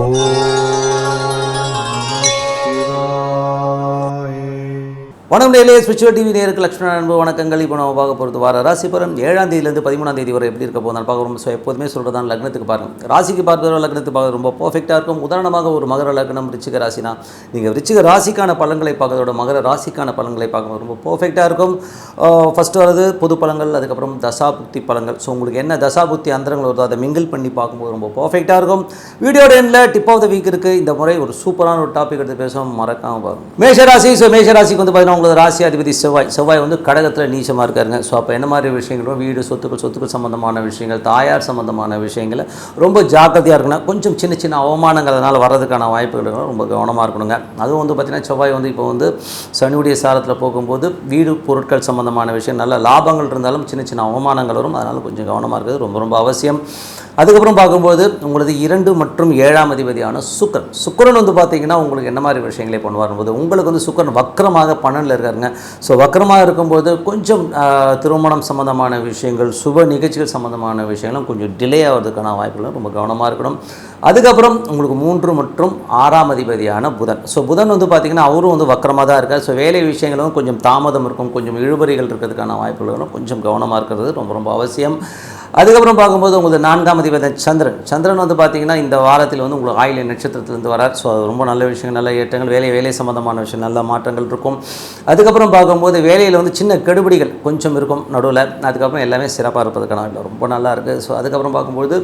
Oh. வணக்கம் டெய்லியே spiritual TV நேருக்கு லட்சுமண அன்பு வணக்கங்கள். இப்போ நம்ம பார்க்க போகிறது வார ராசி பலன் ஏழாம் தேதியிலேருந்து பதிமூணாம் தேதி வரை எப்படி இருக்க போதும் பார்க்க ரொம்ப ஸோ எப்போதுமே சொல்கிறதான் லக்னத்துக்கு பாருங்கள் ராசிக்கு பார்க்குற லக்னத்துக்கு பார்க்க ரொம்ப பர்ஃபெக்டாக இருக்கும். உதாரணமாக ஒரு மகர லக்னம் ரிச்சிக ராசினா நீங்கள் ரிச்சிக ராசிக்கான பலன்களை பார்க்கறதோட மகர ராசிக்கான பலன்களை பார்க்கும்போது ரொம்ப பர்ஃபெக்டாக இருக்கும். ஃபஸ்ட்டு வரது பொது பழங்கள் அதுக்கப்புறம் தசாபுக்தி பழங்கள். ஸோ உங்களுக்கு என்ன தசாபுக்தி அந்தரங்கள் வருதோ அதை மிங்கிள் பண்ணி பார்க்கும்போது ரொம்ப பர்ஃபெக்டாக இருக்கும். வீடியோட எண்டில் டிப் ஆஃப் த வீக் இருக்குது இந்த முறை ஒரு சூப்பரான ஒரு டாபிக் எடுத்து பேசுவோம் மறக்காமல் பாருங்கள் மேஷராசி ஸோ மேஷராசிக்கு வந்து பார்த்தீங்கன்னா உங்களது ராசி அதிபதி செவ்வாய். செவ்வாய் வந்து கடகத்தில் நீச்சமாக இருக்காருங்க. ஸோ அப்போ என்ன மாதிரி விஷயங்களும் வீடு சொத்துக்கள் சொத்துக்கள் சம்மந்தமான விஷயங்கள் தாயார் சம்மந்தமான விஷயங்களை ரொம்ப ஜாக்கிரதையாக இருக்கணும். கொஞ்சம் சின்ன சின்ன அவமானங்கள் அதனால் வர்றதுக்கான வாய்ப்புகள் ரொம்ப கவனமாக இருக்கணுங்க. அதுவும் வந்து பார்த்திங்கன்னா செவ்வாய் வந்து இப்போ வந்து சனியுடைய சாரத்தில் போகும்போது வீடு பொருட்கள் சம்மந்தமான விஷயம் நல்ல லாபங்கள் இருந்தாலும் சின்ன சின்ன அவமானங்கள் வரும். அதனால் கொஞ்சம் கவனமாக இருக்கிறது ரொம்ப ரொம்ப அவசியம். அதுக்கப்புறம் பார்க்கும்போது உங்களது இரண்டு மற்றும் ஏழாம் அதிபதியான சுக்கரன். சுக்கரன் வந்து பார்த்தீங்கன்னா உங்களுக்கு என்ன மாதிரி விஷயங்களை பண்ணுவார் போது உங்களுக்கு வந்து சுக்கரன் வக்கரமாக பன்னனில் இருக்காருங்க. ஸோ வக்கரமாக இருக்கும்போது கொஞ்சம் திருமணம் சம்மந்தமான விஷயங்கள் சுப நிகழ்ச்சிகள் சம்மந்தமான விஷயங்களும் கொஞ்சம் டிலே ஆகிறதுக்கான வாய்ப்புகளும் ரொம்ப கவனமாக இருக்கணும். அதுக்கப்புறம் உங்களுக்கு மூன்று மற்றும் ஆறாம் அதிபதியான புதன். ஸோ புதன் வந்து பார்த்திங்கன்னா அவரும் வந்து வக்கரமாக தான் இருக்கார். ஸோ வேலை விஷயங்களும் கொஞ்சம் தாமதம் இருக்கும் கொஞ்சம் இழுபறிகள் இருக்கிறதுக்கான வாய்ப்புகளும் கொஞ்சம் கவனமாக இருக்கிறது ரொம்ப ரொம்ப அவசியம். அதுக்கப்புறம் பார்க்கும்போது உங்களுக்கு நான்காம் அதிபதி சந்திரன். சந்திரன் வந்து பார்த்தீங்கன்னா இந்த வாரத்தில் வந்து உங்களுக்கு ஆயில நட்சத்திரத்திலேருந்து வரார். ஸோ அது ரொம்ப நல்ல விஷயங்கள் நல்ல ஏற்றங்கள் வேலை வேலை சம்மந்தமான விஷயம் நல்ல மாற்றங்கள் இருக்கும். அதுக்கப்புறம் பார்க்கும்போது வேலையில் வந்து சின்ன கெடுபிடிகள் கொஞ்சம் இருக்கும் நடுவில். அதுக்கப்புறம் எல்லாமே சிறப்பாக இருப்பதுக்கான ரொம்ப நல்லா இருக்குது ஸோ அதுக்கப்புறம் பார்க்கும்போது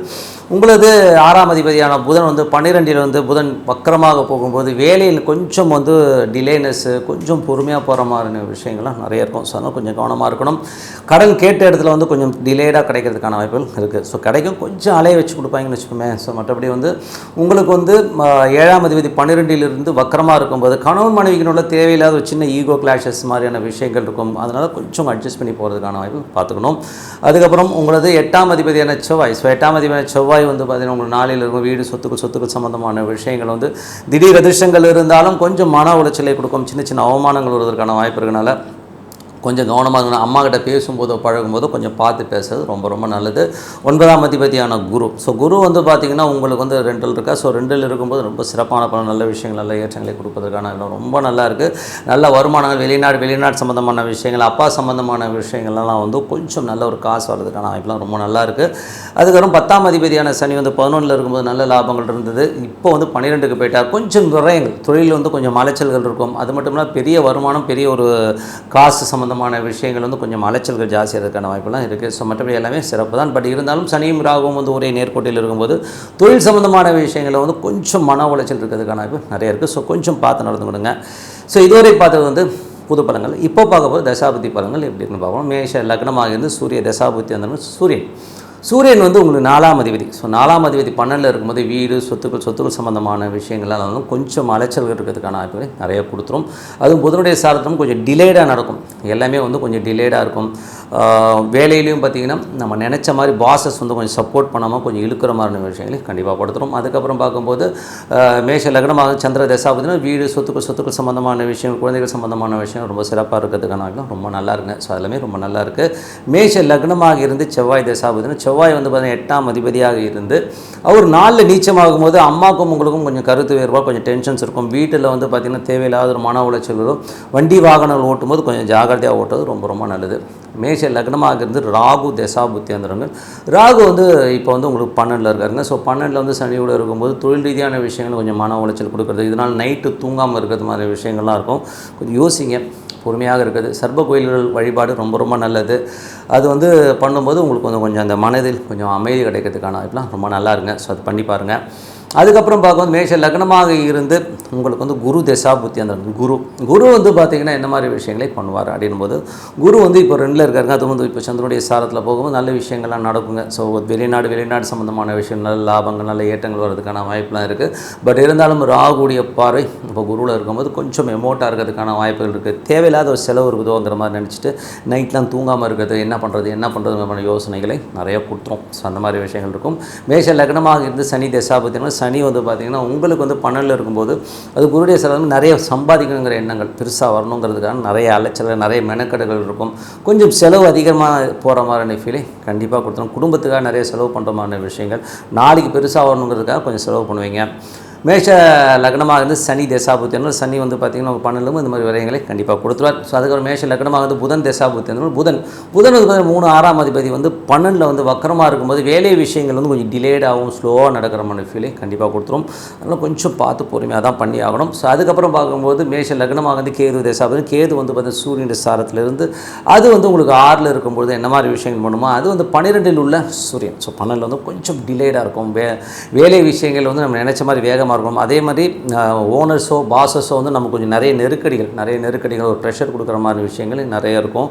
உங்களது ஆறாம் அதிபதியான புதன் வந்து பன்னிரெண்டில் வந்து புதன் வக்கரமாக போகும்போது வேலையில் கொஞ்சம் வந்து டிலேனஸ்ஸு கொஞ்சம் பொறுமையாக போகிற மாதிரியான விஷயங்கள்லாம் நிறைய இருக்கும். ஸோ அதனால் கொஞ்சம் கவனமாக இருக்கணும். கடன் கேட்ட இடத்துல வந்து கொஞ்சம் டிலேடாக கிடைக்கிறதுக்கான வாய்ப்புகள் இருக்குது ஸோ கிடைக்கும் கொஞ்சம் அலைய வச்சு கொடுப்பாங்கன்னு வச்சுக்கோமே. ஸோ மற்றபடி வந்து உங்களுக்கு வந்து ஏழாம் அதிபதி பன்னிரெண்டிலிருந்து வக்கரமாக இருக்கும்போது கணவன் மனைவிக்கினுள்ள தேவையில்லாத ஒரு சின்ன ஈகோ கிளாஷஸ் மாதிரியான விஷயங்கள் இருக்கும். அதனால் கொஞ்சம் அட்ஜஸ்ட் பண்ணி போகிறதுக்கான வாய்ப்பு பார்த்துக்கணும். அதுக்கப்புறம் உங்களது எட்டாம் அதிபதியான செவ்வாய். ஸோ எட்டாம் அதிபதியான செவ்வாய் வந்து பார்த்திங்கன்னா உங்களுக்கு நாளில் இருக்கும் வீடு சொத்துக்கள் சொத்துக்கள் சம்மந்தமான விஷயங்கள் வந்து திடீர் அதிர்ஷ்டங்கள் இருந்தாலும் கொஞ்சம் மன உளைச்சலை கொடுக்கும். சின்ன சின்ன அவமானங்கள் வருவதற்கான வாய்ப்பு இருக்கனால கொஞ்சம் கவனமாக இருக்கணும் அம்மா கிட்ட பேசும்போதோ பழகும்போதோ கொஞ்சம் பார்த்து பேசுறது ரொம்ப ரொம்ப நல்லது. ஒன்பதாம் அதிபதியான குரு. ஸோ குரு வந்து பார்த்திங்கன்னா உங்களுக்கு வந்து ரெண்டில் இருக்கா? ஸோ ரெண்டில் இருக்கும்போது ரொம்ப சிறப்பான பல நல்ல விஷயங்கள் நல்ல ஏற்றங்களை கொடுப்பதற்கான இடம் ரொம்ப நல்லா இருக்குது நல்ல வருமானங்கள் வெளிநாடு வெளிநாடு சம்மந்தமான விஷயங்கள் அப்பா சம்மந்தமான விஷயங்கள்லாம் வந்து கொஞ்சம் நல்ல ஒரு காசு வர்றதுக்கான வாய்ப்புலாம் ரொம்ப நல்லா இருக்குது அதுக்கப்புறம் பத்தாம் அதிபதியான சனி வந்து பதினொன்றில் இருக்கும்போது நல்ல லாபங்கள் இருந்தது. இப்போ வந்து பன்னிரெண்டுக்கு போயிட்டார். கொஞ்சம் விரயங்கள் தொழில் வந்து கொஞ்சம் அலைச்சல்கள் இருக்கும். அது மட்டும் இல்லாமல் பெரிய வருமானம் பெரிய ஒரு காசு சம்மந்தம் சம்மந்தமான விஷயங்கள் வந்து கொஞ்சம் அலைச்சல்கள் ஜாஸ்தியாக வாய்ப்புலாம் வாய்ப்பெல்லாம் இருக்குது ஸோ மற்றபடி எல்லாமே சிறப்பு தான். பட் இருந்தாலும் சனியும் ராகுவும் வந்து ஒரே நேர்கோட்டில் இருக்கும்போது தொழில் சம்மந்தமான விஷயங்களில் வந்து கொஞ்சம் மன உளைச்சல் இருக்கிறதுக்கான வாய்ப்பு நிறைய இருக்குது ஸோ கொஞ்சம் பார்த்து நடந்துக்கிடுங்க ஸோ இதுவரை பார்த்தது வந்து புது படங்கள் இப்போ பார்க்க போது தசாபதி படங்கள். எப்படி இருக்குன்னு பார்க்கணும் மேஷ லக்னமாக இருந்து சூரிய தசாபுத்தி அந்த சூரியன். சூரியன் வந்து உங்களுக்கு நாலாம் அதிபதி. ஸோ நாலாம் அதிபதி பன்னெண்டில் இருக்கும்போது வீடு சொத்துக்கள் சொத்துக்கள் சம்மந்தமான விஷயங்கள்லாம் கொஞ்சம் அலைச்சல்கள் இருக்கிறதுக்கான வாய்ப்புகளை நிறைய கொடுத்துரும். அதுவும் புதனுடைய சாரத்திலும் கொஞ்சம் டிலேடாக நடக்கும். எல்லாமே வந்து கொஞ்சம் டிலேடாக இருக்கும். வேலையிலையும் பார்த்திங்கன்னா நம்ம நினச்ச மாதிரி பாசஸ் வந்து கொஞ்சம் சப்போர்ட் பண்ணாமல் கொஞ்சம் இழுக்கிற மாதிரியான விஷயங்களையும் கண்டிப்பாக படுத்துகிறோம் அதுக்கப்புறம் பார்க்கும்போது மேஷ லக்னமாக சந்திர தசாபதினா வீடு சொத்துக்கள் சொத்துக்கள் சம்மந்தமான விஷயம் குழந்தைகள் சம்மந்தமான விஷயம் ரொம்ப சிறப்பாக இருக்கிறதுக்கான ரொம்ப நல்லா இருக்குங்க ஸோ எல்லாமே ரொம்ப நல்லா இருக்குது மேஷ லக்னமாக இருந்து செவ்வாய் தசாபதினா செவ்வாய் வந்து பார்த்தீங்கன்னா எட்டாம் அதிபதியாக இருந்து அவர் நாளில் நீச்சமாகும் போது அம்மாக்கும் உங்களுக்கும் கொஞ்சம் கருத்து வேறுபாடு கொஞ்சம் டென்ஷன்ஸ் இருக்கும். வீட்டில் வந்து பார்த்திங்கன்னா தேவையில்லாத ஒரு மன உளைச்சல் வரும் வண்டி வாகனங்கள் ஓட்டும்போது கொஞ்சம் ஜாகிரதையாக ஓட்டுறது ரொம்ப ரொம்ப நல்லது. மேஷ லக்னமாக இருந்து ராகு தசாபுத்தி வந்துடுங்க ராகு வந்து இப்போ வந்து உங்களுக்கு பன்னெண்டில் இருக்காருங்க. ஸோ பன்னெண்டில் வந்து சனியோடு இருக்கும்போது தொழில் ரீதியான விஷயங்கள் கொஞ்சம் மன உளைச்சல் கொடுக்குறது இதனால் நைட்டு தூங்காமல் இருக்கிறது மாதிரி விஷயங்கள்லாம் இருக்கும். கொஞ்சம் யோசிங்க. பொறுமையாக இருக்குது சர்ப கோயில்கள் வழிபாடு ரொம்ப ரொம்ப நல்லது. அது வந்து பண்ணும்போது உங்களுக்கு கொஞ்சம் கொஞ்சம் அந்த மனதில் கொஞ்சம் அமைதி கிடைக்கிறதுக்கான வாய்ப்புலாம் ரொம்ப நல்லா இருங்க ஸோ அது பண்ணி பாருங்கள் அதுக்கப்புறம் பார்க்கும்போது மேஷ லக்னமாக இருந்து உங்களுக்கு வந்து குரு தசா புத்தி அந்த குரு. குரு வந்து பார்த்திங்கன்னா என்ன மாதிரி விஷயங்களை பண்ணுவார் அப்படின்போது போது குரு வந்து இப்போ ரெண்டில் இருக்காருங்க. அது வந்து இப்போ சந்திரனுடைய சாரத்தில் போகும்போது நல்ல விஷயங்கள்லாம் நடக்குங்க. ஸோ வெளிநாடு வெளிநாடு சம்மந்தமான விஷயம் நல்ல லாபங்கள் நல்ல ஏற்றங்கள் வர்றதுக்கான வாய்ப்புலாம் இருக்குது பட் இருந்தாலும் ராகுடைய பார்வை இப்போ குருவில் இருக்கும்போது கொஞ்சம் எமோட்டாக இருக்கிறதுக்கான வாய்ப்புகள் இருக்குது தேவையில்லாத ஒரு செலவு இருக்குதோங்கிற மாதிரி நினச்சிட்டு நைட்லாம் தூங்காமல் இருக்கிறது என்ன பண்ணுறது என்ன பண்ணுறது யோசனைகளை நிறைய கொடுத்துரும். ஸோ அந்த மாதிரி விஷயங்கள் இருக்கும். மேஷ லக்னமாக இருந்து சனி தசாபத்தினா சனி வந்து பார்த்திங்கன்னா உங்களுக்கு வந்து பன்னெண்டில் இருக்கும்போது அது குருடைய செலவு நிறைய சம்பாதிக்கணுங்கிற எண்ணங்கள். பெருசாக வரணுங்கிறதுக்காக நிறைய அலைச்சல் நிறைய மெனக்கெடுகள் இருக்கும். கொஞ்சம் செலவு அதிகமாக போகிற மாதிரியான ஃபீலிங் கண்டிப்பாக கொடுத்துரும். குடும்பத்துக்காக நிறைய செலவு பண்ணுற மாதிரியான விஷயங்கள். நாளைக்கு பெருசாக வரணுங்கிறதுக்காக கொஞ்சம் செலவு பண்ணுவீங்க. மேஷ லக்னமாக இருந்து சனி தசாபுத்தி சனி வந்து பார்த்திங்கன்னா ஒரு பன்னெண்டும் இந்த மாதிரி விரயங்களை கண்டிப்பாக கொடுத்துருவார். ஸோ அதுக்கப்புறம் மேஷ லக்னமாக வந்து புதன் தசாபுத்தி புதன் புதன் வந்து மூணு ஆறாம் அதிபதி வந்து பன்னெண்டில் வந்து வக்கரமாக இருக்கும்போது வேலை விஷயங்கள் வந்து கொஞ்சம் டிலேடாகவும் ஸ்லோவாக நடக்கிற மாதிரி ஃபீலே கண்டிப்பாக கொடுத்துரும். அதனால் கொஞ்சம் பார்த்து பொறுமையாக தான் பண்ணி ஆகணும். ஸோ அதுக்கப்புறம் பார்க்கும்போது மேஷ லக்னமாக வந்து கேது தசாபதி கேது வந்து பார்த்தீங்கன்னா சூரியன் சாரத்திலிருந்து அது வந்து உங்களுக்கு ஆறில் இருக்கும்போது என்ன மாதிரி விஷயங்கள் பண்ணுமோ அது வந்து பன்னிரெண்டில் உள்ள சூரியன். ஸோ பன்னெண்டில் வந்து கொஞ்சம் டிலேடாக இருக்கும். வே வேலை விஷயங்கள் வந்து நம்ம நினச்ச மாதிரி வேகமாக இருக்கும். அதே மாதிரி ஓனர்ஸோ பாசஸோ வந்து நமக்கு கொஞ்சம் நிறைய நெருக்கடிகள் நிறைய நெருக்கடிகள் ஒரு ப்ரெஷர் கொடுக்குற மாதிரி விஷயங்கள் நிறைய இருக்கும்.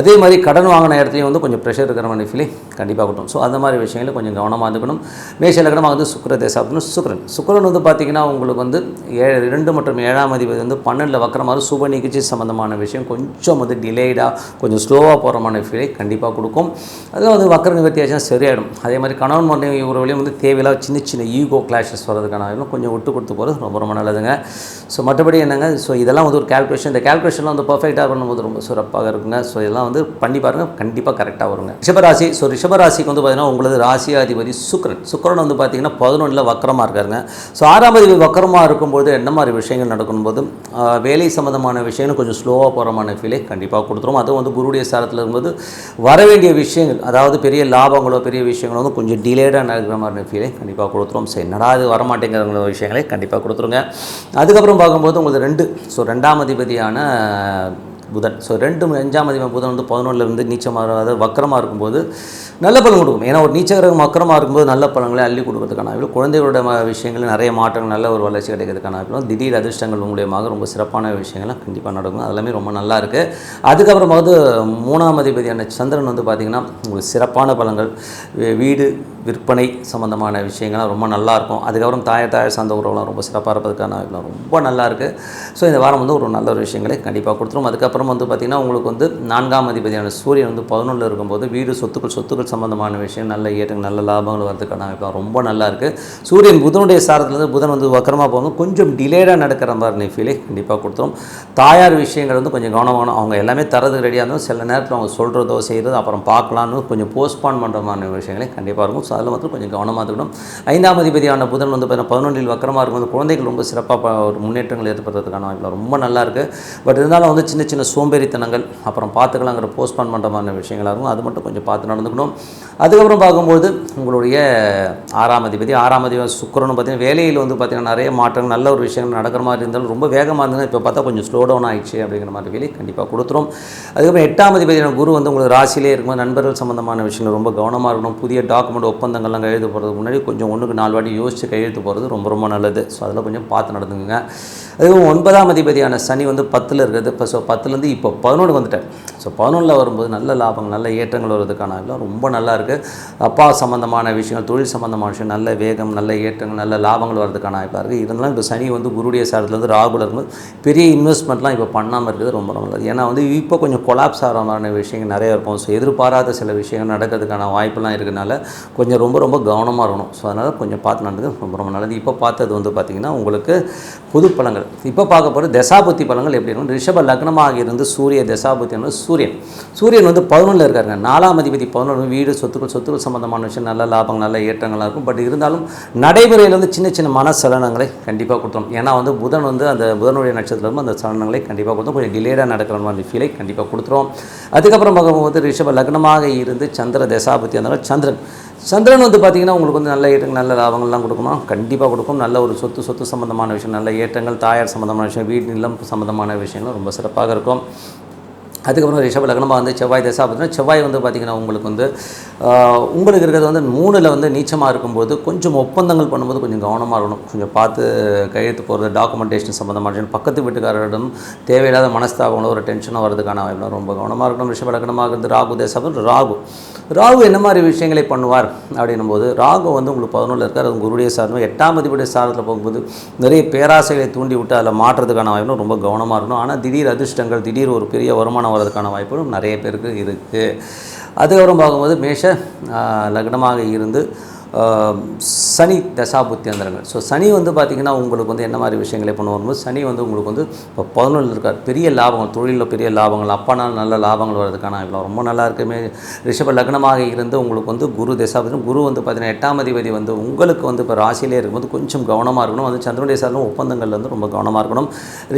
அதே மாதிரி கடன் வாங்கின இடத்துலையும் வந்து கொஞ்சம் ப்ரெஷர் இருக்கிற மாதிரி ஃபீலிங் கண்டிப்பாக கொடுக்கும் ஸோ அந்த மாதிரி விஷயங்களை கொஞ்சம் கவனமாக இருக்கணும் மேஷ லக்னமாக வந்து சுக்கர தேசாப்தம் சுக்கரன். சுக்கரன் வந்து பார்த்திங்கன்னா உங்களுக்கு வந்து ஏழு ரெண்டு மற்றும் ஏழாம் அதிபதி வந்து பன்னெண்டில் வக்கரமாக சுப நிகழ்ச்சி சம்மந்தமான விஷயம் கொஞ்சம் வந்து டிலேடாக கொஞ்சம் ஸ்லோவாக போகிற மாதிரி ஃபீலை கண்டிப்பாக கொடுக்கும். அதில் வந்து வக்கர நிவர்த்தி ஆச்சுன்னா சரியாயிடும். அதே மாதிரி கணவன் மனைவி உறவுலையும் வந்து தேவையில்லாத சின்ன சின்ன ஈகோ கிளாஷஸ் வர்றதுக்கான கொஞ்சம் கொஞ்சம் விட்டு கொடுத்து போகிறது ரொம்ப ரொம்ப நல்லதுங்க. ஸோ மற்றபடி என்னங்க? ஸோ இதெல்லாம் வந்து ஒரு கேல்குலேஷன் இந்த கேல்குலேஷன்லாம் வந்து பர்ஃபெக்டாக பண்ணும்போது ரொம்ப சிறப்பாக இருக்குங்க. ஸோ இதெல்லாம் வந்து பண்ணி பாருங்கள் கண்டிப்பாக கரெக்டாக வருங்க. ரிஷபராசி ஸோ ரிஷபராசிக்கு வந்து பார்த்தீங்கன்னா உங்களது ராசியாதிபதி சுக்கரன். சுக்கரன் வந்து பார்த்தீங்கன்னா பதினொன்றில் வக்கரமாக இருக்காருங்க. ஸோ ஆறாம் அதிபதி வக்கரமாக இருக்கும்போது என்ன மாதிரி விஷயங்கள் நடக்கும்போது வேலை சம்மந்தமான விஷயங்கள் கொஞ்சம் ஸ்லோவாக போகிறமான ஃபீலை கண்டிப்பாக கொடுத்துரும். அதுவும் வந்து குருடைய சாரத்தில் இருக்கும்போது வர வேண்டிய விஷயங்கள் அதாவது பெரிய லாபங்களோ பெரிய விஷயங்களோ வந்து கொஞ்சம் டிலேடாக நடக்கிற மாதிரி ஃபீலை கண்டிப்பாக கொடுத்துரும். சரி என்னடா வர வரமாட்டேங்கிற விஷயங்களை கண்டிப்பாக கொடுத்துருங்க. அதுக்கப்புறம் பார்க்கும்போது உங்களுக்கு ரெண்டு ஸோ ரெண்டாம் அதிபதியான புதன் ஸோ ரெண்டு அஞ்சாம் அதிபதி புதன் வந்து பதினொன்றுலேருந்து நீச்சமாக அதாவது வக்கரமாக இருக்கும்போது நல்ல பலன் கொடுக்கும். ஏன்னா ஒரு நீச்சகிரகம் வக்கரமாக இருக்கும்போது நல்ல பலன்களை அள்ளி கொடுக்கறதுக்கான வாய்ப்பு குழந்தைகளோட விஷயங்களில் விஷயங்கள் நிறைய மாற்றங்கள் நல்ல ஒரு வளர்ச்சி கிடைக்கிறதுக்கான வாய்ப்பு திடீர் அதிர்ஷ்டங்கள் மூலியமாக ரொம்ப சிறப்பான விஷயங்கள்லாம் கண்டிப்பாக நடக்கும். அதெல்லாமே ரொம்ப நல்லா இருக்குது அதுக்கப்புறமாவது மூணாம் அதிபதியான சந்திரன் வந்து பார்த்திங்கன்னா உங்களுக்கு சிறப்பான பழங்கள் வீடு விற்பனை சம்மந்தமான விஷயங்கள்லாம் ரொம்ப நல்லாயிருக்கும். அதுக்கப்புறம் தாயார் தாயார் சார்ந்த உறவுலாம் ரொம்ப சிறப்பாக இருப்பதுக்கான வாய்ப்புலாம் ரொம்ப நல்லாயிருக்கு. ஸோ இந்த வாரம் வந்து ஒரு நல்ல ஒரு விஷயங்களை கண்டிப்பாக கொடுத்துரும். அதுக்கப்புறம் வந்து பார்த்திங்கன்னா உங்களுக்கு வந்து நான்காம் அதிபதியான சூரியன் வந்து பதினொன்றில் இருக்கும்போது வீடு சொத்துக்கள் சொத்துக்கள் சம்மந்தமான விஷயம் நல்ல ஏற்றங்கள் நல்ல லாபங்கள் வரதுக்கான வாய்ப்புலாம் ரொம்ப நல்லா இருக்குது சூரியன் புதனுடைய சாரத்துலேருந்து புதன் வந்து வக்கரமாக போகும் கொஞ்சம் டிலேடாக நடக்கிற மாதிரி ஃபீலை கண்டிப்பாக கொடுத்துரும். தாயார் விஷயங்கள் வந்து கொஞ்சம் கவனமான அவங்க எல்லாமே தரது ரெடியாக இருந்தாலும் சில நேரத்தில் அவங்க சொல்கிறதோ செய்கிறதோ அப்புறம் பார்க்கலான்னு கொஞ்சம் போஸ்ட்பான் பண்ணுற மாதிரி விஷயங்களே கண்டிப்பாக இருக்கும். ஸோ அதில் மட்டும் கொஞ்சம் கவனமாக இருக்கணும். ஐந்தாம் அதிபதியான புதன் வந்து பார்த்தீங்கன்னா பதினொன்றில் வக்கரமாக இருக்கும்போது குழந்தைகள் ரொம்ப சிறப்பாக ஒரு முன்னேற்றங்கள் ஏற்படுறதுக்கான வாய்ப்பில் ரொம்ப நல்லா இருக்குது பட் இருந்தாலும் வந்து சின்ன சின்ன சோம்பேறித்தனங்கள் அப்புறம் பார்த்துக்கலாங்கிற போஸ்ட்பான் பண்ணுற மாதிரி விஷயங்களாக இருக்கும் அது மட்டும் கொஞ்சம் பார்த்து நடந்துக்கணும். அதுக்கப்புறம் பார்க்கும்போது உங்களுடைய ஆறாம் அதிபதி ஆறாம் அதிபதி சுக்கரன் பார்த்தீங்கன்னா வேலையில் வந்து பார்த்திங்கன்னா நிறைய மாற்றங்கள் நல்ல ஒரு விஷயங்கள் நடக்கிற மாதிரி இருந்தாலும் ரொம்ப வேகமாக இருந்ததுன்னா இப்போ பார்த்தா கொஞ்சம் ஸ்லோ டவுன் ஆகிடுச்சு அப்படிங்கிற மாதிரி வேலை கண்டிப்பாக கொடுத்துரும். அதுக்கப்புறம் எட்டாம் அதிபதியான குரு வந்து உங்களுக்கு ராசியிலே இருக்கும்போது நண்பர்கள் சம்மந்தமான விஷயங்கள் ரொம்ப கவனமாக இருக்கணும். புதிய டாக்குமெண்ட் ஒப்பந்தங்கள்லாம் கையெழுத்து போகிறதுக்கு முன்னாடி கொஞ்சம் ஒன்றுக்கு நாலு வாட்டி யோசித்து கையெழுத்து போகிறது ரொம்ப ரொம்ப நல்லது. ஸோ அதில் கொஞ்சம் பார்த்து நடந்துங்க அதுவும் ஒன்பதாம் அதிபதியான சனி வந்து பத்தில் இருக்கிறது. இப்போ ஸோ பத்துலேருந்து இப்போ பதினொன்று வந்துட்டார். ஸோ பதினொன்றில் வரும்போது நல்ல லாபங்கள் நல்ல ஏற்றங்கள் வருவதற்கான இதெல்லாம் ரொம்ப நல்லா இருக்குது அப்பா சம்மந்தமான விஷயங்கள் தொழில் சம்மந்தமான விஷயம் நல்ல வேகம் நல்ல ஏற்றங்கள் நல்ல லாபங்கள் வரதுக்கான வாய்ப்பாக இருக்குது இருந்தாலும் இப்போ சனி வந்து குருடைய சாரத்துலேருந்து ராகுல இருக்கும்போது பெரிய இன்வெஸ்ட்மெண்ட்லாம் இப்போ பண்ணாமல் இருக்கிறது ரொம்ப ரொம்ப நல்லது. ஏன்னா வந்து இப்போ கொஞ்சம் கொலாப்ஸ் ஆகிற மாதிரியான விஷயங்கள் நிறைய இருக்கும். ஸோ எதிர்பாராத சில விஷயங்கள் நடக்கிறதுக்கான வாய்ப்பெல்லாம் இருக்கிறனால கொஞ்சம் ரொம்ப ரொம்ப கவனமாக இருக்கணும். ஸோ அதனால் கொஞ்சம் பார்த்து நடந்தது ரொம்ப ரொம்ப நல்லது. இப்போ பார்த்தது வந்து பார்த்திங்கன்னா உங்களுக்கு புது பழங்கள். இப்போ பார்க்க போகிற தசாபுத்தி பலன்கள் எப்படி இருக்கும் ரிஷப லக்னமாக இருந்து சூரிய தசாபுத்தி வந்து சூரியன். சூரியன் வந்து பதினொன்றில் இருக்காருங்க. நாலாம் அதிபதி பதினொன்று வீடு சொத்துக்கள் சொத்துக்கள் சம்மந்தமான விஷயம் நல்ல லாபம் நல்ல ஏற்றங்களாக இருக்கும். பட் இருந்தாலும் நடைமுறையில் வந்து சின்ன சின்ன மன சலனங்களை கண்டிப்பாக கொடுத்துரும். ஏன்னா வந்து புதன் வந்து அந்த புதனுடைய நட்சத்திரம் அந்த சலனங்களை கண்டிப்பாக கொடுத்தோம் கொஞ்சம் டிலேடாக நடக்கிற மாதிரி ஃபீலை கண்டிப்பாக கொடுத்துரும். அதுக்கப்புறம் பார்க்கும்போது ரிஷப லக்னமாக இருந்து சந்திர தசாபுத்தி இருந்தாலும் சந்திரன். சந்திரன் வந்து பார்த்திங்கன்னா உங்களுக்கு வந்து நல்ல ஏற்றங்கள் நல்ல லாபங்கள்லாம் கொடுக்குமா? கண்டிப்பாக கொடுக்கும். நல்ல ஒரு சொத்து சொத்து சம்மந்தமான விஷயம் நல்ல ஏற்றங்கள் தாயார் சம்மந்தமான விஷயம் வீடு நிலம் சம்மந்தமான விஷயங்கள் ரொம்ப சிறப்பாக இருக்கும். அதுக்கப்புறம் ரிஷப லக்னமாக வந்து செவ்வாய் தசா பார்த்தீங்கன்னா செவ்வாய் வந்து பார்த்திங்கன்னா உங்களுக்கு வந்து உங்களுக்கு இருக்கிறது வந்து மூணில் வந்து நீச்சமாக இருக்கும்போது கொஞ்சம் ஒப்பந்தங்கள் பண்ணும்போது கொஞ்சம் கவனமாக இருக்கணும். கொஞ்சம் பார்த்து கையெழுத்து போகிறது டாக்குமெண்டேஷன் சம்மந்தமான பக்கத்து வீட்டுக்காரரிடம் தேவையில்லாத மனஸ்தாபங்களோ ஒரு டென்ஷனோ வரதுக்கான வாய்ப்பு ரொம்ப கவனமாக இருக்கணும். ரிஷப லக்னமாக இருந்து ராகு தசா ராகு. ராகு என்ன மாதிரி விஷயங்களை பண்ணுவார் அப்படின்னும் போது ராகு வந்து உங்களுக்கு பதினொன்றில் இருக்கார். அது குருடைய சார்ந்து எட்டாம் அதிபதிய சாரத்தில் போகும்போது நிறைய பேராசைகளை தூண்டி விட்டு அதில் மாற்றுறதுக்கான வாய்ப்பு ரொம்ப கவனமாக இருக்கணும். ஆனால் திடீர் அதிர்ஷ்டங்கள் திடீர் ஒரு பெரிய வருமானம் வர்றதுக்கான வாய்ப்புகளும் நிறைய பேருக்கு இருக்குது அதுக்கப்புறம் பார்க்கும்போது மேஷ லக்னமாக இருந்து சனி தசாபுத்தியந்திரங்கள் ஸோ சனி வந்து பார்த்திங்கன்னா உங்களுக்கு வந்து என்ன மாதிரி விஷயங்களே பண்ண சனி வந்து உங்களுக்கு வந்து இப்போ பதினொன்று இருக்கார். பெரிய லாபங்கள் தொழிலில் பெரிய லாபங்கள் அப்பனால் நல்ல லாபங்கள் வர்றதுக்கான இவ்வளோ ரொம்ப நல்லா இருக்குமே. ரிஷப லக்னமாக இருந்து உங்களுக்கு வந்து குரு தசாபதி குரு வந்து பார்த்திங்கன்னா எட்டாம் அதிபதி வந்து உங்களுக்கு வந்து இப்போ ராசியிலே இருக்கும்போது கொஞ்சம் கவனமாக இருக்கணும். வந்து சந்திரனுடைய சார்ந்த ஒப்பந்தங்கள் வந்து ரொம்ப கவனமாக இருக்கணும்.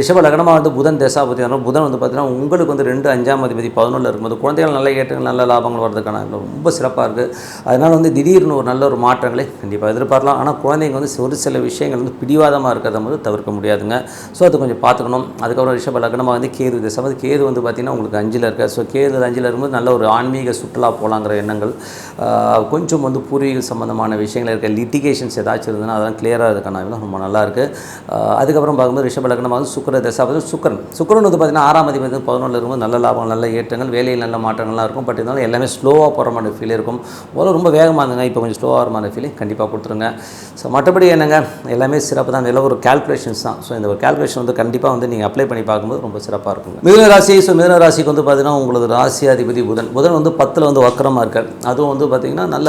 ரிஷப லக்னமாக வந்து புதன் தசாபதி புதன் வந்து பார்த்தீங்கன்னா உங்களுக்கு வந்து ரெண்டு அஞ்சாம் அதிபதி பதினொன்று இருக்கும்போது குழந்தைகள் நல்ல ஏற்றங்கள் நல்ல லாபங்கள் வர்றதுக்கான ரொம்ப சிறப்பாக இருக்குது அதனால் வந்து திடீர்னு ஒரு நல்ல ஒரு மாற்றங்களை கண்டிப்பாக எதிர்பார்க்கலாம். ஆனால் குழந்தைங்க வந்து ஒரு சில விஷயங்கள் வந்து பிடிவாதமாக இருக்கிறத வந்து தவிர்க்க முடியாதுங்க. ஸோ அது கொஞ்சம் பார்த்துக்கணும். அதுக்கப்புறம் ரிஷப லக்னமாக வந்து கேது திசை. வந்து கேது வந்து பார்த்திங்கன்னா உங்களுக்கு அஞ்சில் இருக்க. ஸோ கேது அஞ்சில் இருக்கும்போது நல்ல ஒரு ஆன்மீக சுற்றுலா போகலாங்கிற எண்ணங்கள். கொஞ்சம் வந்து பூர்வீக சம்மந்தமான விஷயங்கள் இருக்க. லிட்டிகேஷன்ஸ் ஏதாச்சும் இருந்ததுன்னா அதெல்லாம் கிளியராக இருக்கான ரொம்ப நல்லாயிருக்கு அதுக்கப்புறம் பார்க்கும்போது ரிஷப லக்னமாக வந்து சுக்கர தசா. வந்து சுக்கரன். சுக்கரன் வந்து பார்த்திங்கன்னா ஆறாம் அதிபதி வந்து பதினொன்றில் இருக்கும்போது நல்ல லாபம் நல்ல ஏற்றங்கள் வேலையில் நல்ல மாற்றங்கள்லாம் இருக்கும். பட் இருந்தாலும் எல்லாமே ஸ்லோவாக போகிற மாதிரி ஃபீல் இருக்கும். முதல்ல ரொம்ப வேகமாக இருந்துங்க. இப்போ கொஞ்சம் ஸ்லோவாக சந்தோஷமான ஃபீலிங் கண்டிப்பாக கொடுத்துருங்க. ஸோ மற்றபடி என்னங்க? எல்லாமே சிறப்பு தான். எல்லாம் ஒரு கேல்குலேஷன்ஸ் தான். ஸோ இந்த ஒரு கால்குலேஷன் வந்து கண்டிப்பாக வந்து நீங்கள் அப்ளை பண்ணி பார்க்கும்போது ரொம்ப சிறப்பாக இருக்குங்க. மிதுன ராசி ஸோ மிதுன ராசிக்கு வந்து பார்த்தீங்கன்னா உங்களது ராசி அதிபதி புதன். புதன் வந்து பத்தில் வந்து வக்கரமாக இருக்கார். அதுவும் வந்து பார்த்தீங்கன்னா நல்ல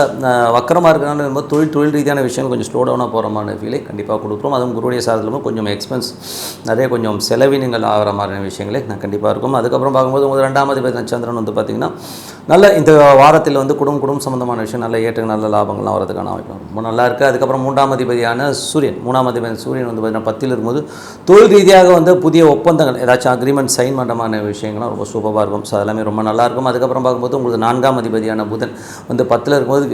வக்கரமாக இருக்கிறனால ரொம்ப தொழில் தொழில் ரீதியான விஷயம் கொஞ்சம் ஸ்லோ டவுனாக போகிற மாதிரி ஃபீலை கண்டிப்பாக கொடுக்குறோம். அதுவும் குருடைய சாதத்தில் கொஞ்சம் எக்ஸ்பென்ஸ் நிறைய கொஞ்சம் செலவினங்கள் ஆகிற மாதிரியான விஷயங்களே நான் கண்டிப்பாக இருக்கும். அதுக்கப்புறம் பார்க்கும்போது உங்கள் ரெண்டாம் அதிபதி சந்திரன் வந்து பார்த்திங்கன்னா நல்ல இந்த வாரத்தில் வந்து குடும்ப குடும்பம் சம்மந்தமான விஷயம் நல்ல ஏற்ற நல்ல லாபங்கள்லாம் வரதுக்கான வாய்ப்பு ரொம்ப நல்லா இருக்குது அதுக்கப்புறம் மூன்றாம் அதிபதியான சூரியன் மூணாம் அதிபதி சூரியன் வந்து பார்த்தீங்கன்னா பத்தில் இருக்கும்போது தொழில் ரீதியாக வந்து புதிய ஒப்பந்தங்கள் ஏதாச்சும் அக்ரிமெண்ட் சைன் பண்ணுறமான விஷயங்கள்லாம் ரொம்ப சூப்பராக இருக்கும். ஸோ அதெல்லாமே ரொம்ப நல்லா இருக்கும். அதுக்கப்புறம் பார்க்கும்போது உங்களுக்கு நான்காம் அதிபதியான புதன் வந்து பத்தில் இருக்கும்போது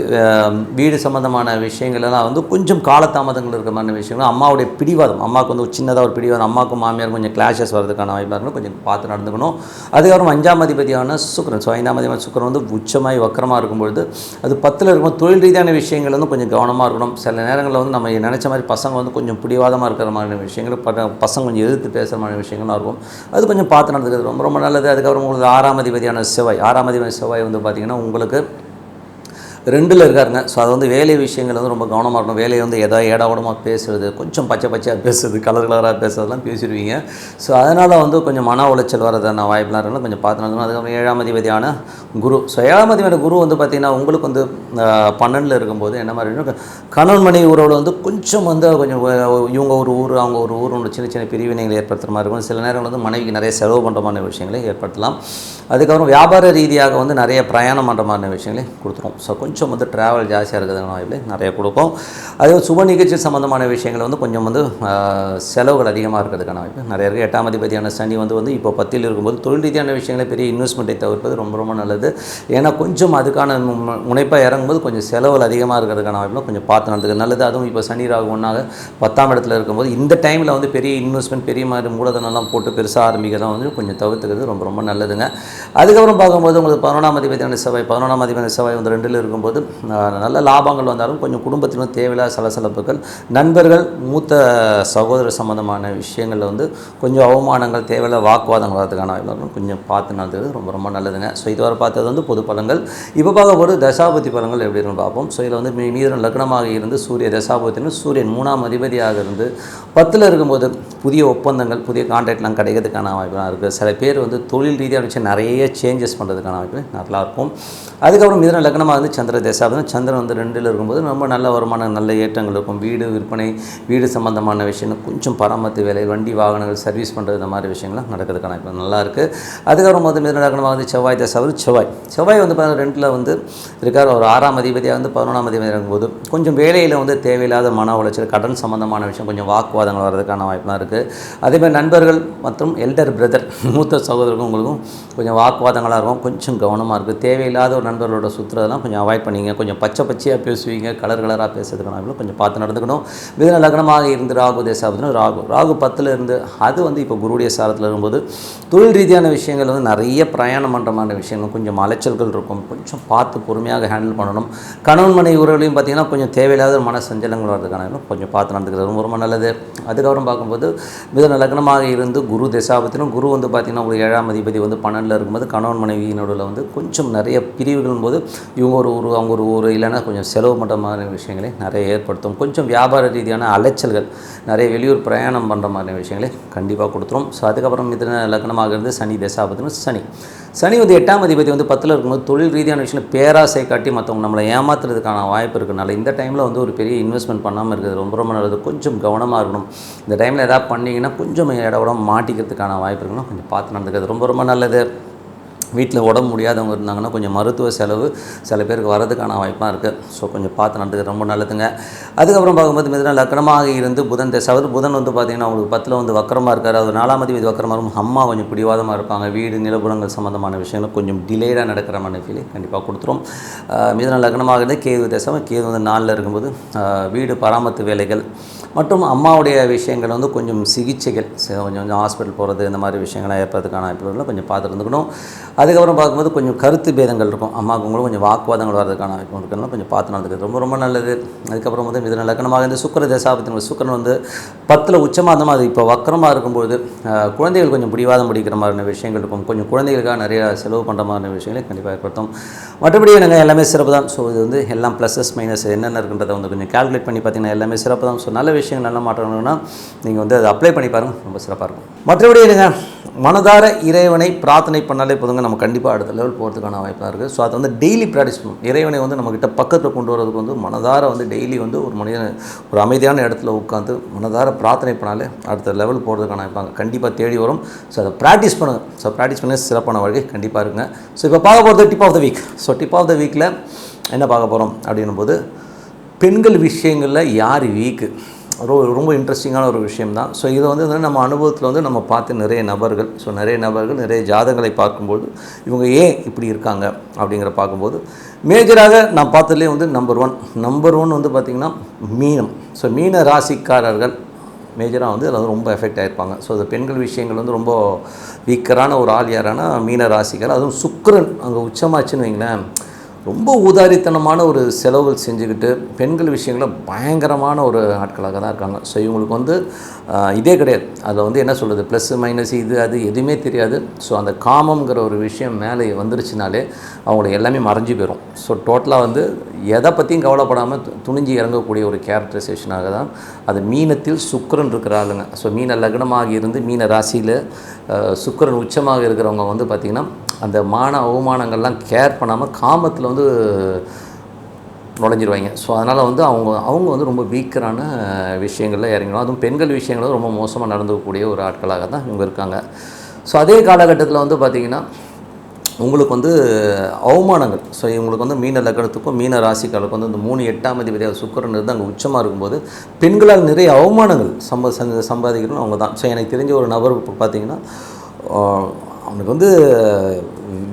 வீடு சம்மந்தமான விஷயங்கள்லாம் வந்து கொஞ்சம் காலதாமதங்கள் இருக்கிற மாதிரி விஷயங்கள் அம்மாவுடைய பிடிவாதம் அம்மாவுக்கு வந்து சின்னதாக ஒரு பிடிவாதம் அம்மாவுக்கும் மாமியாருக்கும் கொஞ்சம் கிளாஷஸ் வரதுக்கான வாய்ப்பாக இருக்கணும் கொஞ்சம் பார்த்து நடந்துக்கணும். அதுக்கப்புறம் அஞ்சாம் அதிபதியான சுக்கரன். ஸோ ஐந்தாம் அதிபதி சுக்கரன் வந்து உச்சமாய் வக்கரமாக இருக்கும்பொழுது அது பத்தில் இருக்கும்போது தொழில் ரீதியான விஷயங்கள் வந்து கொஞ்சம் கவனமாக இருக்கணும். சில நேரங்களில் வந்து நம்ம நினச்ச மாதிரி பசங்க வந்து கொஞ்சம் பிடிவாதமாக இருக்கிற மாதிரியான விஷயங்கள் பசங்க கொஞ்சம் எதிர்த்து பேசுகிற மாதிரி விஷயங்கள்லாம் இருக்கும். அது கொஞ்சம் பார்த்து நடந்துக்கிறது ரொம்ப ரொம்ப நல்லது. அதுக்கப்புறம் உங்களுக்கு ஆறாம் அதிபதியான செவ்வாய். ஆறாம் அதிபதி செவ்வாய் வந்து பார்த்திங்கன்னா உங்களுக்கு ரெண்டில் இருக்காருங்க. ஸோ அது வந்து வேலை விஷயங்கள் வந்து ரொம்ப கவனமாக இருக்கணும். வேலையை வந்து எதா ஏடாவடமாக பேசுறது கொஞ்சம் பச்சை பச்சையாக பேசுறது கலர் கலராக பேசுறதெல்லாம் பேசிடுவீங்க. ஸோ அதனால் வந்து கொஞ்சம் மன உளைச்சல் வரதான வாய்ப்புலாம் இருக்கணும் கொஞ்சம் பார்த்து நடக்கணும் அதுக்கப்புறம் ஏழாம் அதிபதியான குரு. ஸோ ஏழாம் அதிபதியான குரு வந்து பார்த்திங்கன்னா உங்களுக்கு வந்து பன்னெண்டில் இருக்கும்போது என்ன மாதிரி கணவன் மனைவி உறவில் வந்து கொஞ்சம் வந்து கொஞ்சம் இவங்க ஒரு ஊர் அவங்க ஒரு ஊர் ஒன்று சின்ன சின்ன பிரிவினைகள் ஏற்படுத்துகிற மாதிரி இருக்கும். சில நேரங்கள் வந்து மனைவிக்கு நிறைய செலவு பண்ணுற மாதிரி விஷயங்களை ஏற்படுத்தலாம். அதுக்கப்புறம் வியாபார ரீதியாக வந்து நிறைய பிரயாணம் பண்ணுற மாதிரி விஷயங்களையும் கொடுத்துரும். ஸோ கொஞ்சம் வந்து ட்ராவல் ஜாஸ்தியாக இருக்கிறதுனால வாய்ப்பு நிறைய கொடுக்கும் அதே சுப நிகழ்ச்சி சம்மந்தமான விஷயங்கள் வந்து கொஞ்சம் வந்து செலவுகள் அதிகமாக இருக்கிறதுக்கான வாய்ப்பு நிறைய இருக்குது. எட்டாம் அதிபதியான சனி வந்து வந்து இப்போ பத்தில் இருக்கும்போது தொழில் ரீதியான விஷயங்களை பெரிய இன்வெஸ்ட்மெண்ட்டை தவிர்ப்பது ரொம்ப ரொம்ப நல்லது. ஏன்னா கொஞ்சம் அதுக்கான முனைப்பாக இறங்கும்போது கொஞ்சம் செலவுகள் அதிகமாக இருக்கிறதுக்கான வாய்ப்பு கொஞ்சம் பார்த்து நடந்துக்க நல்லது. அதுவும் இப்போ சனி ராகு ஒன்றாக பத்தாம் இடத்துல இருக்கும்போது இந்த டைமில் வந்து பெரிய இன்வெஸ்ட்மெண்ட் பெரிய மாதிரி மூலதனம்லாம் போட்டு பெருசாக ஆரம்பிக்கிறதா வந்து கொஞ்சம் தவிர்த்துக்கிறது ரொம்ப ரொம்ப நல்லதுங்க. அதுக்கப்புறம் பார்க்கும்போது உங்களுக்கு பதினொன்றாம் அதிபதியான செவ்வாய் பதினொன்றாம் அதிபதியான செவ்வாய் வந்து ரெண்டில் இருக்கும்போது நல்ல லாபங்கள் வந்தாலும் கொஞ்சம் குடும்பத்திலும் தேவையில்லாத சலசலப்புகள். நண்பர்கள் மூத்த சகோதரர் சம்பந்தமான விஷயங்களில் வந்து கொஞ்சம் அவமானங்கள் தேவையில்லாத வாக்குவாதங்கள் வரதுக்கான வாய்ப்பு கொஞ்சம் பார்த்து நடந்தது ரொம்ப ரொம்ப நல்லதுங்க. ஸோ இதுவரை பார்த்தது வந்து பொது பலங்கள் இப்போ பார்க்க தசாபதி பலங்கள் எப்படி இருக்குன்னு பார்ப்போம். ஸோ இதில் வந்து மீ- மீதம் லக்னமாக இருந்து சூரிய தசாபத்தின்னு சூரியன் மூணாம் அதிபதியாக இருந்து பத்தில் இருக்கும்போது புதிய ஒப்பந்தங்கள் புதிய கான்ட்ராக்ட்லாம் கிடைக்கிறதுக்கான வாய்ப்புலாம் இருக்குது சில பேர் வந்து தொழில் ரீதியாக விஷயம் நிறைய சேஞ்சஸ் பண்ணுறதுக்கான வாய்ப்பு நல்லாயிருக்கும். அதுக்கப்புறம் மிதன லக்னமாக வந்து சந்திர தசாபதம் சந்திரன் வந்து ரெண்டில் இருக்கும்போது ரொம்ப நல்ல வருமானம் நல்ல ஏற்றங்கள் இருக்கும். வீடு விற்பனை வீடு சம்பந்தமான விஷயம் கொஞ்சம் பராமரித்து வேலை வண்டி வாகனங்கள் சர்வீஸ் பண்ணுறது இந்த மாதிரி விஷயங்கள்லாம் நடக்கிறதுக்கான இப்போ நல்லாயிருக்கு அதுக்கப்புறம் வந்து மிதன லக்னமாக வந்து செவ்வாய் தேசாவது செவ்வாய். செவ்வாய் வந்து பார்த்தீங்கன்னா ரெண்டில் வந்து இருக்கார். ஒரு ஆறாம் அதிபதியாக வந்து பதினொன்றாம் அதிபதி இருக்கும்போது கொஞ்சம் வேலையில் வந்து தேவையில்லாத மன உளைச்சல் கடன் சம்பந்தமான விஷயம் கொஞ்சம் வாக்குவாதங்கள் வர்றதுக்கான வாய்ப்புலாம் இருக்குது அதேமாதிரி நண்பர்கள் மற்றும் எல்டர் பிரதர் மூத்த சகோதரருக்கும் உங்களுக்கும் கொஞ்சம் வாக்குவாதங்களாக இருக்கும். கொஞ்சம் கவனமாக இருக்குது தேவையில்லாத ஒரு நண்பர்களோட சுற்றுறதெல்லாம் கொஞ்சம் அவாய்ட் பண்ணிங்க. கொஞ்சம் பச்சை பச்சையாக பேசுவீங்க கலர் கலராக பேசுறதுக்கான கொஞ்சம் பார்த்து நடந்துக்கணும். மிதன லக்னமாக இருந்து ராகு தேசாபத்தின ராகு. ராகு பத்தில் இருந்து அது வந்து இப்போ குருடைய சாரத்தில் இருக்கும்போது தொழில் ரீதியான விஷயங்கள் வந்து நிறைய பிரயாணம் பண்ணுற மாதிரி விஷயங்கள் கொஞ்சம் அலைச்சல்கள் இருக்கும். கொஞ்சம் பார்த்து பொறுமையாக ஹேண்டில் பண்ணணும். கணவன் மனை உறவுகளையும் பார்த்தீங்கன்னா கொஞ்சம் தேவையில்லாத மன சஞ்சலங்கள் வர்றதுக்கான கொஞ்சம் பார்த்து நடந்துக்கிறது ரொம்ப ரொம்ப நல்லது. அதுக்கப்புறம் பார்க்கும்போது மிதன லக்னமாக இருந்து குரு தசாபத்தினும் குரு வந்து பார்த்திங்கன்னா ஒரு ஏழாம் அதிபதி வந்து பன்னெண்டில் இருக்கும்போது கணவன் மனைவி நடுவில் வந்து கொஞ்சம் நிறைய பிரிவு முடிவுகள் போது இவங்க ஒரு ஊர் அவங்க ஒரு ஊர் இல்லைன்னா கொஞ்சம் செலவு பண்ணுற மாதிரி விஷயங்களை நிறைய ஏற்படுத்தும். கொஞ்சம் வியாபார ரீதியான அலைச்சல்கள் நிறைய வெளியூர் பிரயாணம் பண்ணுற மாதிரி விஷயங்களை கண்டிப்பாக கொடுத்துரும். ஸோ அதுக்கப்புறம் மிதன லக்னமாக இருந்து சனி தசாபத்தினும் சனி. சனி வந்து எட்டாம் அதிபதி வந்து பத்தில் இருக்கும்போது தொழில் ரீதியான விஷயம் பேராசை காட்டி மற்றவங்க நம்மளை ஏமாத்துறதுக்கான வாய்ப்பு இருக்கனால இந்த டைமில் வந்து ஒரு பெரிய இன்வெஸ்ட்மெண்ட் பண்ணாமல் இருக்கிறது ரொம்ப ரொம்ப நல்லது. கொஞ்சம் கவனமாக இருக்கணும். இந்த டைமில் எதாவது பண்ணிங்கன்னா கொஞ்சம் இடம் மாட்டிக்கிறதுக்கான வாய்ப்பு இருக்கணும். கொஞ்சம் பார்த்து நடந்துக்கிறது ரொம்ப ரொம்ப நல்லது. வீட்டில் உடம்பு முடியாதவங்க இருந்தாங்கன்னா கொஞ்சம் மருத்துவ செலவு சில பேருக்கு வரதுக்கான வாய்ப்பாக இருக்குது ஸோ கொஞ்சம் பார்த்து நடந்துக்க ரொம்ப நல்லதுங்க. அதுக்கப்புறம் பார்க்கும்போது மிதன லக்னமாக இருந்து புதன் தசாவது புதன் வந்து பார்த்திங்கன்னா அவங்களுக்கு பத்தில் வந்து வக்கரமாக இருக்கார். அது நாலாம் வீதி வக்கரமாக இருக்கும். அம்மா கொஞ்சம் பிடிவாதமாக இருப்பாங்க. வீடு நிலப்புறங்கள் சம்மந்தமான விஷயங்கள் கொஞ்சம் டிலேடாக நடக்கிற மாதிரி ஃபீலிங் கண்டிப்பாக கொடுத்துரும். ஆஹ் லக்னமாக இருந்து கேது தசம் கேது வந்து நாளில் இருக்கும்போது வீடு பராமரித்து வேலைகள் மற்றும் அம்மாவுடைய விஷயங்கள் வந்து கொஞ்சம் சிகிச்சைகள் ச- கொஞ்சம் கொஞ்சம் ஹாஸ்பிட்டல் போகிறது இந்த மாதிரி விஷயங்கள்லாம் ஏற்படுறதுக்கான வாய்ப்புகளை கொஞ்சம் பார்த்து இருந்துக்கணும். அதுக்கப்புறம் பார்க்கும்போது கொஞ்சம் கருத்து பேதங்கள் இருக்கும். அம்மாவுக்கு உங்களுக்கு கொஞ்சம் வாக்குவாதங்கள் வர்றதுக்கான வாய்ப்பு இருக்கணும் கொஞ்சம் பார்த்து நடந்துக்கிறது ரொம்ப ரொம்ப நல்லது. அதுக்கப்புறம் வந்து மிதன லக்கணமாக இருந்து சுக்கர தசாபத்தின் சுக்கரன் வந்து பத்தில் உச்சமாக இருந்தோம் அது இப்போ வக்கரமாக இருக்கும்போது குழந்தைகள் கொஞ்சம் பிடிவாதம் பிடிக்கிற மாதிரியான விஷயங்கள் இருக்கும். கொஞ்சம் குழந்தைகளுக்காக நிறைய செலவு பண்ணுற மாதிரியான விஷயங்களை கண்டிப்பாக ஏற்படுத்தும். மற்றபடி எனக்கு எல்லாமே சிறப்பு தான் ஸோ இது வந்து எல்லாம் ப்ளஸஸ் மைனஸ் என்னென்ன இருக்குன்றதை வந்து கொஞ்சம் கால்குலேட் பண்ணி பார்த்தீங்கன்னா எல்லாமே சிறப்பு தான் ஸோ நல்ல விஷயங்கள் நல்ல மாற்றணும்னா நீங்கள் வந்து அதை அப்ளை பண்ணி பாருங்கள் ரொம்ப சிறப்பாக இருக்கும். மற்றபடி என்னங்க? மனதார இறைவனை பிரார்த்தனை பண்ணாலே போதுங்க. நம்ம கண்டிப்பாக அடுத்த லெவல் போகிறதுக்கான வாய்ப்பாக இருக்குது ஸோ அதை வந்து டெய்லி ப்ராக்டிஸ் பண்ணும் இறைவனை வந்து நம்மக்கிட்ட பக்கத்தில் கொண்டு வரதுக்கு வந்து மனதார வந்து டெய்லி வந்து ஒரு மனிதன் ஒரு அமைதியான இடத்துல உட்காந்து மனதார பிரார்த்தனை பண்ணாலே அடுத்த லெவல் போகிறதுக்கான வாய்ப்பாங்க கண்டிப்பாக தேடி வரும். ஸோ அதை ப்ராக்டிஸ் பண்ணுங்கள் ஸோ ப்ராக்டிஸ் பண்ணி சிறப்பான வாழ்க்கை கண்டிப்பாக இருக்குங்க. ஸோ இப்போ பார்க்க போகிறது tip of the week so tip of the வீக்கில் என்ன பார்க்க போகிறோம் அப்படின்னும் போது பெண்கள் விஷயங்களில் யார் வீக்கு? ரொம்ப ரொம்ப இன்ட்ரெஸ்டிங்கான ஒரு விஷயம் தான் ஸோ இதை வந்து நம்ம அனுபவத்தில் வந்து நம்ம பார்த்து நிறைய நபர்கள் ஸோ நிறைய நபர்கள் நிறைய ஜாதகங்களை பார்க்கும்போது இவங்க ஏன் இப்படி இருக்காங்க அப்படிங்கிற பார்க்கும்போது மேஜராக நான் பார்த்ததுலேயே வந்து நம்பர் ஒன் நம்பர் ஒன் வந்து பார்த்திங்கன்னா மீனம். ஸோ மீன ராசிக்காரர்கள் மேஜராக வந்து அதில் வந்து ரொம்ப எஃபெக்ட் ஆகிருப்பாங்க ஸோ அந்த பெண்கள் விஷயங்கள் வந்து ரொம்ப வீக்கரான ஒரு ஆள் யாரானா மீன ராசிக்கார் அதுவும் சுக்கரன் அங்கே உச்சமாச்சுன்னு வைங்களேன். ரொம்ப ஊதாரித்தனமான ஒரு செலவுகள் செஞ்சுக்கிட்டு பெண்கள் விஷயங்களில் பயங்கரமான ஒரு ஆட்களாக தான் இருக்காங்க. ஸோ இவங்களுக்கு வந்து இதே கிடையாது. அதில் வந்து என்ன சொல்கிறது ப்ளஸ் மைனஸ் இது அது எதுவுமே தெரியாது. ஸோ அந்த காமங்கிற ஒரு விஷயம் மேலே வந்துருச்சுனாலே அவங்களுக்கு எல்லாமே மறைஞ்சு போயிடும் ஸோ டோட்டலாக வந்து எதை பற்றியும் கவலைப்படாமல் துணிஞ்சு இறங்கக்கூடிய ஒரு கேரக்டரைசேஷனாக தான் அது மீனத்தில் சுக்கரன் இருக்கிற ஆளுங்க. ஸோ மீன லக்னமாக இருந்து மீன ராசியில் சுக்கரன் உச்சமாக இருக்கிறவங்க வந்து பார்த்திங்கன்னா அந்த மான அவமானங்கள்லாம் கேர் பண்ணாமல் காமத்தில் வந்து நுழைஞ்சிருவாங்க. ஸோ அதனால் வந்து அவங்க அவங்க வந்து ரொம்ப வீக்கரான விஷயங்களில் இறங்கணும் அதுவும் பெண்கள் விஷயங்களும் ரொம்ப மோசமாக நடந்துக்கக்கூடிய ஒரு ஆட்களாக தான் இவங்க இருக்காங்க. ஸோ அதே காலகட்டத்தில் வந்து பார்த்திங்கன்னா உங்களுக்கு வந்து அவமானங்கள். ஸோ இவங்களுக்கு வந்து மீன லக்னத்துக்கும் மீன ராசிக்காலுக்கும் வந்து இந்த மூணு எட்டாம் அதிபதியாக சுக்கரன் இருந்து அங்கே உச்சமாக இருக்கும்போது பெண்களால் நிறைய அவமானங்கள் சம்ப சம்பாதிக்கணும் அவங்க தான். ஸோ எனக்கு தெரிஞ்ச ஒரு நபர் இப்போ அவனுக்கு வந்து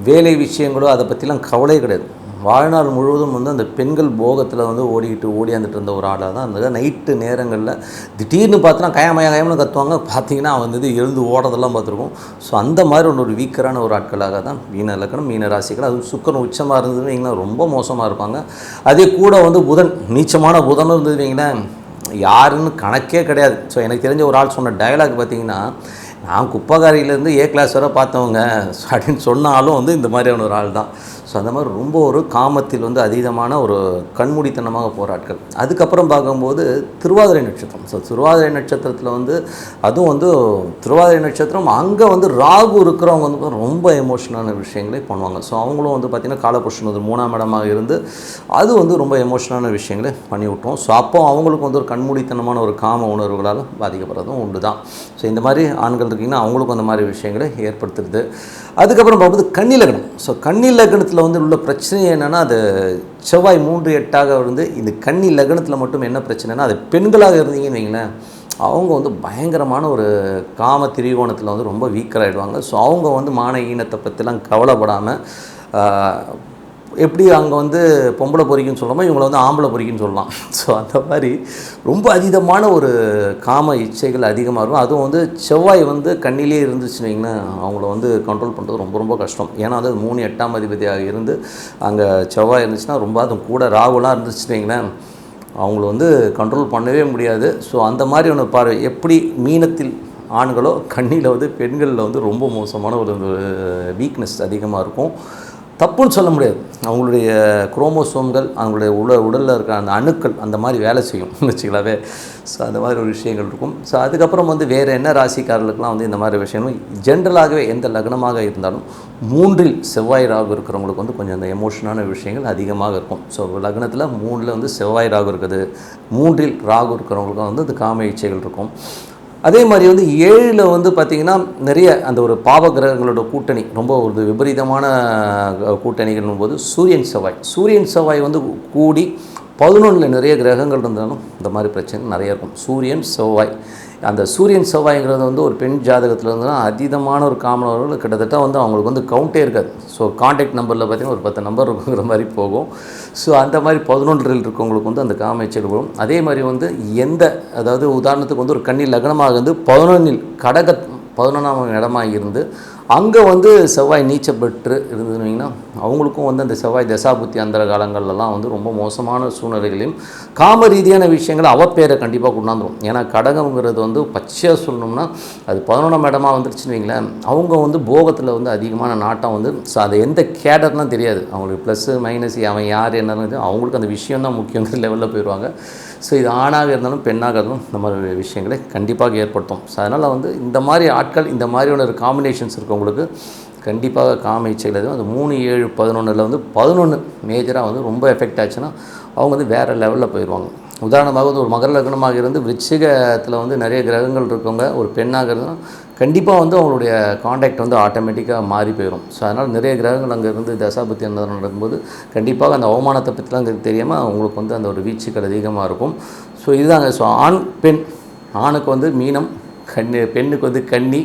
வேலை விஷயங்களோ அதை பற்றிலாம் கவலையே கிடையாது. வாழ்நாள் முழுவதும் வந்து அந்த பெண்கள் போகத்தில் வந்து ஓடிக்கிட்டு ஓடியாந்துட்டு இருந்த ஒரு ஆளாக தான் இருந்தது. நைட்டு நேரங்களில் திடீர்னு பார்த்தோன்னா கயமய கயம்னு கத்துவாங்க. பார்த்தீங்கன்னா அவன் வந்து எழுந்து ஓடுறதெல்லாம் பார்த்துருக்கோம். ஸோ அந்த மாதிரி ஒன்று ஒரு வீக்கரான ஒரு ஆட்களாக தான் மீன இலக்கணம் மீன ராசிகள். அது சுக்கரம் உச்சமாக இருந்ததுன்னு வைங்களேன் ரொம்ப மோசமாக இருப்பாங்க. அதே கூட வந்து புதன் நீச்சமான புதனும் இருந்தது வைங்களேன் யாருன்னு கணக்கே கிடையாது. ஸோ எனக்கு தெரிஞ்ச ஒரு ஆள் சொன்ன டயலாக் பார்த்தீங்கன்னா நான் குப்பகாரியிலேருந்து ஏ கிளாஸ் வரை பார்த்தவங்க. அப்படின்னு சொன்னாலும் வந்து இந்த மாதிரியான ஒரு ஆள் தான் ஸோ அந்த மாதிரி ரொம்ப ஒரு காமத்தில் வந்து அதீதமான ஒரு கண்மூடித்தனமாக போராட்கள். அதுக்கப்புறம் பார்க்கும்போது திருவாதிரை நட்சத்திரம். ஸோ திருவாதிரை நட்சத்திரத்தில் வந்து அதுவும் வந்து திருவாதிரை நட்சத்திரம் அங்கே வந்து ராகு இருக்கிறவங்க வந்து ரொம்ப எமோஷனான விஷயங்களே பண்ணுவாங்க. ஸோ அவங்களும் வந்து பார்த்திங்கன்னா காலபுருஷன் வந்து மூணாம் இடமாக இருந்து அது வந்து ரொம்ப எமோஷனான விஷயங்களை பண்ணி விட்டோம் ஸோ அப்போ அவங்களுக்கு வந்து ஒரு கண்மூடித்தனமான ஒரு காம உணர்வுகளால் பாதிக்கப்படுறதும் உண்டு தான் ஸோ இந்த மாதிரி ஆண்கள் இருக்கீங்கன்னா அவங்களுக்கும் அந்த மாதிரி விஷயங்களை ஏற்படுத்துறது. அதுக்கப்புறம் பார்க்கும்போது கன்னி லக்னம். ஸோ கன்னி லக்னத்தில் வந்து உள்ள பிரச்சனை என்னென்னா அது செவ்வாய் மூன்று எட்டாக வந்து இந்த கன்னி லக்னத்தில் மட்டும் என்ன பிரச்சனைனா அது பெண்களாக இருந்தீங்கன்னு வைங்களேன் அவங்க வந்து பயங்கரமான ஒரு காம திரிகோணத்தில் வந்து ரொம்ப வீக்கராகிடுவாங்க ஸோ அவங்க வந்து மான ஈனத்தை பற்றிலாம் கவலைப்படாமல் எப்படி அங்கே வந்து பொம்பளை பொறிக்குன்னு சொல்லாமல் இவங்களை வந்து ஆம்பளை பொறிக்குன்னு சொல்லலாம். ஸோ அந்த மாதிரி ரொம்ப அதீதமான ஒரு காம இச்சைகள் அதிகமாக இருக்கும். அதுவும் வந்து செவ்வாய் வந்து கண்ணிலே இருந்துச்சுன்னு அவங்கள வந்து கண்ட்ரோல் பண்ணுறது ரொம்ப ரொம்ப கஷ்டம். ஏன்னா அது மூணு எட்டாம் அதிபதியாக இருந்து அங்கே செவ்வாய் இருந்துச்சுன்னா ரொம்ப அதுவும் கூட ராகுலாம் இருந்துச்சுன்னு வைங்களேன் அவங்கள வந்து கண்ட்ரோல் பண்ணவே முடியாது. ஸோ அந்த மாதிரி ஒன்று பாரு எப்படி மீனத்தில் ஆண்களோ கண்ணியில் வந்து பெண்களில் வந்து ரொம்ப மோசமான ஒரு வீக்னஸ் அதிகமாக இருக்கும். தப்புன்னு சொல்ல முடியாது. அவங்களுடைய குரோமோசோம்கள் அவங்களுடைய உட உடலில் இருக்கிற அந்த அணுக்கள் அந்த மாதிரி வேலை செய்யும். வச்சுக்கலாவே ஸோ அந்த மாதிரி ஒரு விஷயங்கள் இருக்கும். ஸோ அதுக்கப்புறம் வந்து வேறு என்ன ராசிக்காரர்களுக்கெலாம் வந்து இந்த மாதிரி விஷயங்களும் ஜென்ரலாகவே எந்த லக்னமாக இருந்தாலும் மூன்றில் செவ்வாய் ராகு இருக்கிறவங்களுக்கு வந்து கொஞ்சம் அந்த எமோஷனான விஷயங்கள் அதிகமாக இருக்கும். ஸோ லக்னத்தில் மூணில் வந்து செவ்வாய் ராகு இருக்குது. மூன்றில் ராகு இருக்கிறவங்களுக்கும் வந்து அந்த காம இச்சைகள் இருக்கும். அதே மாதிரி வந்து ஏழில் வந்து பார்த்திங்கன்னா நிறைய அந்த ஒரு பாவ கிரகங்களோட கூட்டணி ரொம்ப ஒரு விபரீதமான கூட்டணிகள்னும் போது சூரியன் செவ்வாய். சூரியன் செவ்வாய் வந்து கூடி பதினொன்றில் நிறைய கிரகங்கள் இருந்தாலும் இந்த மாதிரி பிரச்சனை நிறைய இருக்கும். சூரியன் செவ்வாய். அந்த சூரியன் செவ்வாய்ங்கிறது வந்து ஒரு பெண் ஜாதகத்தில் இருந்ததுன்னா அதீதமான ஒரு காமனவர்கள் கிட்டத்தட்ட வந்து அவங்களுக்கு வந்து கவுண்டே இருக்காது. ஸோ காண்டாக்ட் நம்பரில் பார்த்தீங்கன்னா ஒரு பத்து நம்பர் இருக்குங்கிற மாதிரி போகும். ஸோ அந்த மாதிரி பதினொன்றில் இருக்கவங்களுக்கு வந்து அந்த காமைச்சல் வரும். அதே மாதிரி வந்து எந்த அதாவது உதாரணத்துக்கு வந்து ஒரு கண்ணி லக்னமாக இருந்து பதினொன்றில் கடக பதினொன்றாம் இடமா இருந்து அங்கே வந்து செவ்வாய் நீச்சல் பெற்று இருந்ததுன்னா அவங்களுக்கும் வந்து அந்த செவ்வாய் தசாபுத்தி அந்த காலங்கள்லாம் வந்து ரொம்ப மோசமான சூழ்நிலைகளையும் காம ரீதியான விஷயங்களை அவப்பேரை கண்டிப்பாக கொண்டாந்துரும். ஏன்னா கடகம்ங்கிறது வந்து பச்சையாக சொல்லணும்னா அது பதினொன்றாம் இடமா வந்துருச்சுன்னு வைங்களேன் அவங்க வந்து போகத்தில் வந்து அதிகமான நாட்டம் வந்து ஸோ அது எந்த கேடர்லாம் தெரியாது. அவங்களுக்கு ப்ளஸ்ஸு மைனஸ் அவன் யார் என்னன்னு அவங்களுக்கு அந்த விஷயம் தான் முக்கியங்கிற லெவலில் போயிடுவாங்க ஸோ இது ஆணாக இருந்தாலும் பெண்ணாக இருந்தாலும் இந்த மாதிரி விஷயங்களை கண்டிப்பாக ஏற்படுத்தும். ஸோ அதனால் வந்து இந்த மாதிரி ஆட்கள் இந்த மாதிரியான ஒரு காம்பினேஷன்ஸ் இருக்கவங்களுக்கு கண்டிப்பாக காம இச்சைகள் எதுவும். அந்த மூணு ஏழு பதினொன்றில் வந்து பதினொன்று மேஜராக வந்து ரொம்ப எஃபெக்ட் ஆச்சுன்னா அவங்க வந்து வேறு லெவலில் போயிடுவாங்க. உதாரணமாக வந்து ஒரு மகர லக்னமாக இருந்து விருச்சிகத்தில் வந்து நிறைய கிரகங்கள் இருக்கவங்க ஒரு பெண்ணாக இருந்தால் கண்டிப்பாக வந்து அவங்களுடைய காண்டாக்ட் வந்து ஆட்டோமேட்டிக்காக மாறி போயிடும் ஸோ அதனால் நிறைய கிரகங்கள் அங்கே இருந்து தசாபத்தி அந்த நடக்கும்போது கண்டிப்பாக அந்த அவமானத்தை பற்றிலாம் எங்களுக்கு தெரியாமல் அவங்களுக்கு வந்து அந்த ஒரு வீச்சுக்கள் அதிகமாக இருக்கும். ஸோ இதுதாங்க. ஸோ ஆண் பெண் ஆணுக்கு வந்து மீனம் கண்ணு பெண்ணுக்கு வந்து கன்னி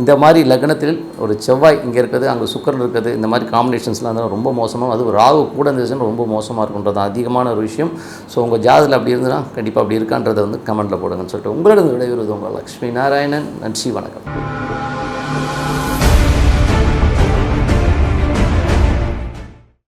இந்த மாதிரி லக்னத்தில் ஒரு செவ்வாய் இங்கே இருக்குது அங்கே சுக்கரன் இருக்குது. இந்த மாதிரி காம்பினேஷன்ஸ்லாம் இருந்தால் ரொம்ப மோசமாக அது ராகு கூட இருந்துச்சுன்னா ரொம்ப மோசமாக இருக்குன்றது அதிகமான ஒரு விஷயம். ஸோ உங்கள் ஜாதத்தில் அப்படி இருந்ததுன்னா கண்டிப்பாக அப்படி இருக்கான்றதை வந்து கமெண்ட்டில் போடுங்கன்னு சொல்லிட்டு உங்களிடம் விடைபெறுவது உங்கள் லக்ஷ்மி நாராயணன். நன்றி வணக்கம்.